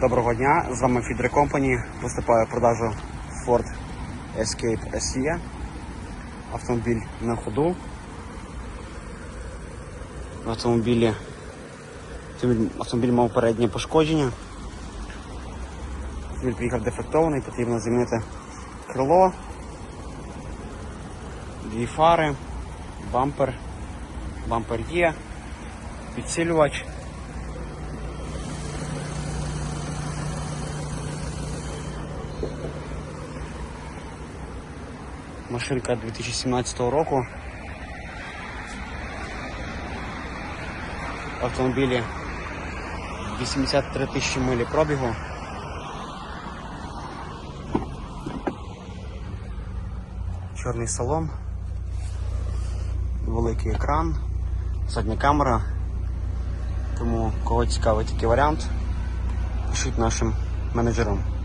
Доброго дня, з вами Feedre Company. Виступаю в продажу Ford Escape SE. Автомобіль на ходу. Автомобілі автомобіль мав переднє пошкодження. Автомобіль приїхав дефектований, потрібно замінити крило, дві фари, бампер, бампер є, підсилювач. Машинка 2017 року. Автомобілі 83 тисячі милі пробігу. Чорний салон, великий екран, задня камера. Тому кого цікавить такий варіант, пишіть нашим менеджерам.